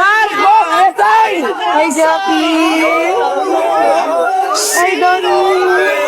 Marcos Esay! Ay, Jackie! Ay, Donnie!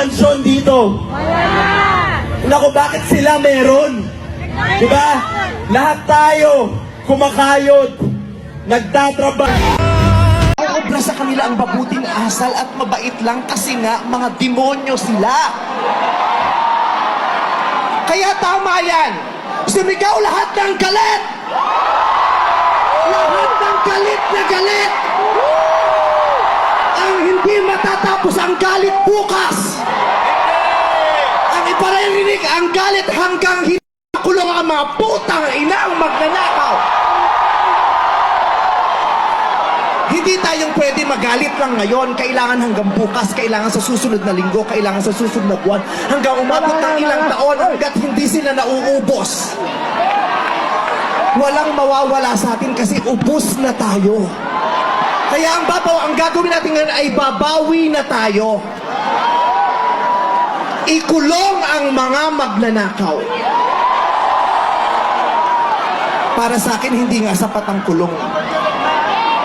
Mansyon dito. Naku, bakit sila meron? Di ba? Lahat tayo kumakayod, nagtatrabaho. Obra sa kanila ang mabuting asal at mabait lang kasi nga mga demonyo sila. Kaya tama yan. Sumigaw lahat ng galit. Lahat ng galit na galit. Ang hindi matatapos ang galit bukas. Ang iparirinig ang galit hanggang hindi kulong ang mga putang ina ang magnanakaw. Hindi tayong pwede magalit lang ngayon. Kailangan hanggang bukas, kailangan sa susunod na linggo, kailangan sa susunod na buwan, hanggang umabot ng ilang taon hanggat hindi sila nauubos. Walang mawawala sa atin kasi ubos na tayo. Kaya ang babaw, ang gagawin natin ngayon ay babawi na tayo. Ikulong ang mga magnanakaw. Para sa akin, hindi nga sapat ang kulong.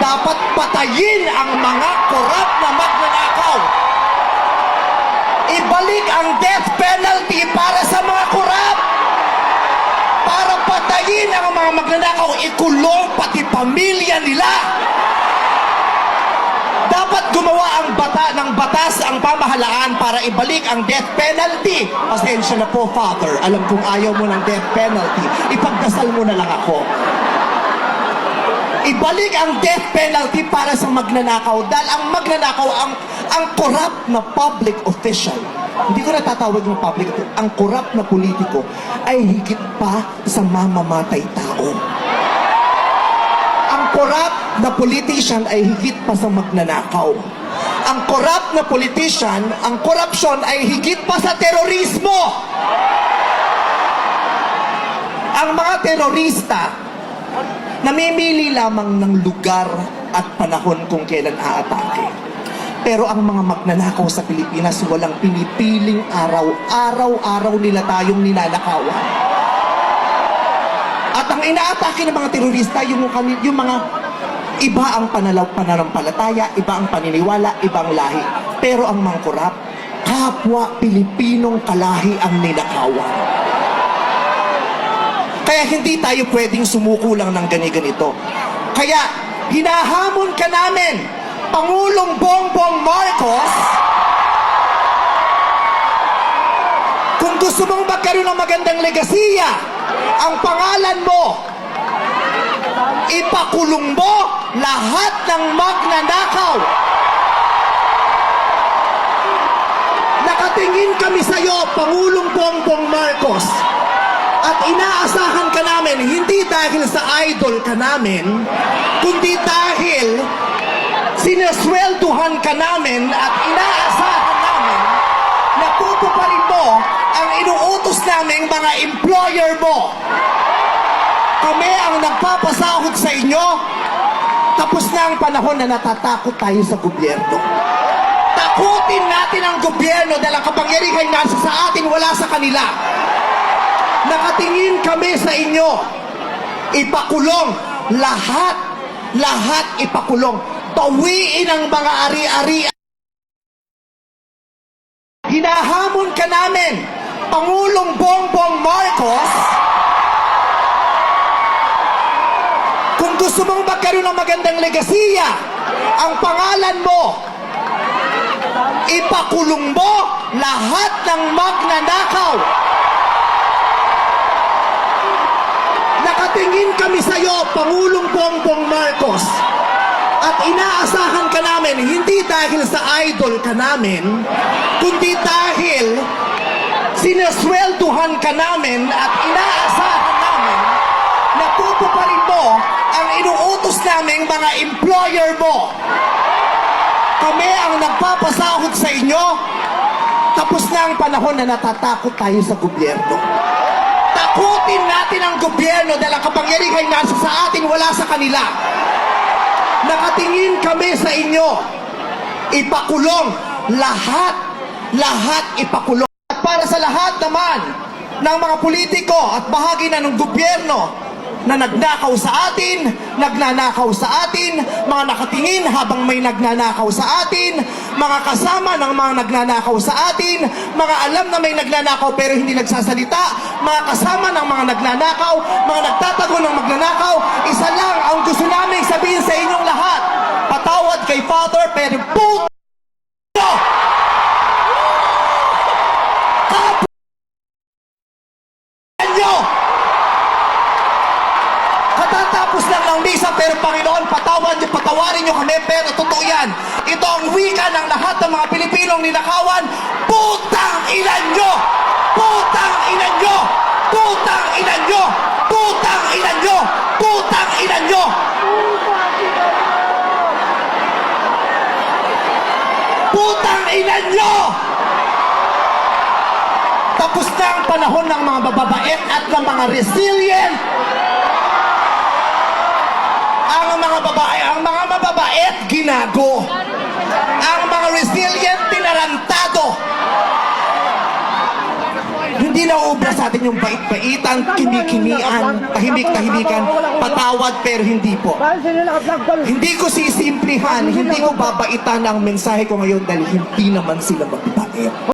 Dapat patayin ang mga korap na magnanakaw. Ibalik ang death penalty para sa mga korap. Para patayin ang mga magnanakaw, ikulong pati pamilya nila. Dapat gumawa ang bata ng batas ang pamahalaan para ibalik ang death penalty. Pasensya na po, Father. Alam kong ayaw mo ng death penalty. Ipagdasal mo na lang ako. Ibalik ang death penalty para sa magnanakaw dahil ang magnanakaw ang ang corrupt na public official. Hindi ko natatawag ng public official. Ang corrupt na politiko ay higit pa sa mamamatay tao. Corrupt na politician ay higit pa sa magnanakaw. Ang corrupt na politician, ang korupsyon ay higit pa sa terorismo. Ang mga terorista, namimili lamang ng lugar at panahon kung kailan aatake. Pero ang mga magnanakaw sa Pilipinas, walang pinipiling araw. Araw-araw nila tayong ninanakawan. Ang inaatake ng mga terorista, yung, yung mga iba ang panalaw, pananampalataya, iba ang paniniwala, ibang lahi. Pero ang mga korap, kapwa Pilipinong kalahi ang ninakawan. Kaya hindi tayo pwedeng sumuko lang ng gani-ganito. Kaya hinahamon ka namin, Pangulong Bongbong Marcos, kung gusto mong magkaroon ng magandang legasiya, ang pangalan mo, ipakulong mo lahat ng magnanakaw. Nakatingin kami sa iyo, Pangulong Bongbong Marcos. At inaasahan ka namin, hindi dahil sa idol ka namin, kundi dahil sineswelduhan ka namin at inaasahan namin na tutuparin mo inuutos naming mga employer mo. Kami ang nagpapasahod sa inyo, tapos na ang panahon na natatakot tayo sa gobyerno. Takutin natin ang gobyerno dahil ang kapangyarihan nasa sa atin, wala sa kanila. Nakatingin kami sa inyo. Ipakulong lahat, lahat ipakulong. Bawiin ang mga ari-ari. Hinahamon ka namin, Pangulong Bongbong Marcos, kung gusto mong magkaroon ng magandang legasiya, ang pangalan mo, Ipakulong mo lahat ng magnanakaw. Nakatingin kami sa iyo, Pangulong Bongbong Marcos. At inaasahan ka namin, hindi dahil sa idol ka namin, kundi dahil sineswelduhan ka namin at inaasahan namin na tutuparin mo ang inuutos naming mga employer mo. Kami ang nagpapasahod sa inyo. Tapos na ang panahon na natatakot tayo sa gobyerno. Takutin natin ang gobyerno dahil ang kapangyarihan nasa sa atin, wala sa kanila. Nakatingin kami sa inyo. Ipakulong lahat, lahat ipakulong. Para sa lahat naman ng mga politiko at bahagi na ng gobyerno na nagnakaw sa atin, nagnanakaw sa atin, mga nakatingin habang may nagnanakaw sa atin, mga kasama ng mga nagnanakaw sa atin, mga alam na may nagnanakaw pero hindi nagsasalita, mga kasama ng mga nagnanakaw, mga nagtatago ng magnanakaw, isa lang ang gusto namin sabihin sa inyong lahat. Patawad kay Father, pero puto! Katatapos lang ng misa, pero Panginoon, patawan niyo, patawarin niyo kami, pero totoo yan. Ito ang wika ng lahat ng mga Pilipinong ninakawan. Putang ilan nyo! Putang ilan nyo! Putang ilan nyo! Putang ilan nyo! Putang ilan nyo! Putang ilan nyo! Tapos na ang panahon ng mga bababait at ng mga resilient. Ang mga babae, ang mga mababait, ginago. Ang mga resilient, tinarantado. Hindi na uubra sa atin yung bait-baitan, kimi-kimian, tahimik-tahimikan, patawad pero hindi po. Hindi ko sisimplihan, hindi ko babaitan ang mensahe ko ngayon dahil hindi naman sila magbabait.